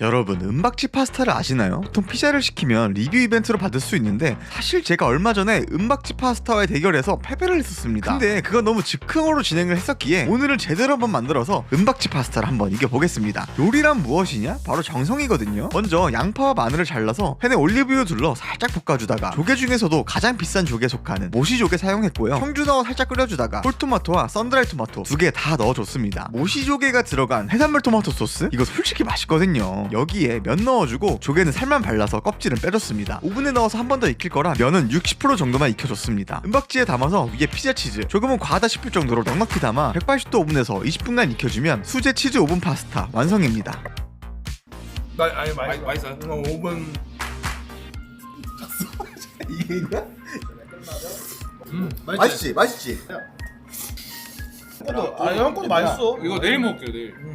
여러분 은박지 파스타를 아시나요? 보통 피자를 시키면 리뷰 이벤트로 받을 수 있는데 사실 제가 얼마 전에 은박지 파스타와의 대결에서 패배를 했었습니다. 근데 그건 너무 즉흥으로 진행을 했었기에 오늘은 제대로 한번 만들어서 은박지 파스타를 한번 이겨보겠습니다. 요리란 무엇이냐? 바로 정성이거든요. 먼저 양파와 마늘을 잘라서 팬에 올리브유 둘러 살짝 볶아주다가 조개 중에서도 가장 비싼 조개에 속하는 모시조개 사용했고요. 청주 넣어 살짝 끓여주다가 홀토마토와 썬드라이 토마토 두 개 다 넣어줬습니다. 모시조개가 들어간 해산물 토마토 소스? 이거 솔직히 맛있거든요 여기에 면 넣어주고 조개는 살만 발라서 껍질은 빼줬습니다 오븐에 넣어서 한 번 더 익힐 거라 면은 60% 정도만 익혀줬습니다 은박지에 담아서 위에 피자 치즈 조금은 과하다 싶을 정도로 넉넉히 담아 180도 오븐에서 20분간 익혀주면 수제 치즈 오븐 파스타 완성입니다 나 아니 맛있어. 맛있어요? 어, 5분. 이게 있나? 음, 맛있지, 맛있지. 형거도 아, 형 거도 맛있어. 이거 내일 먹을게요 내일. 음.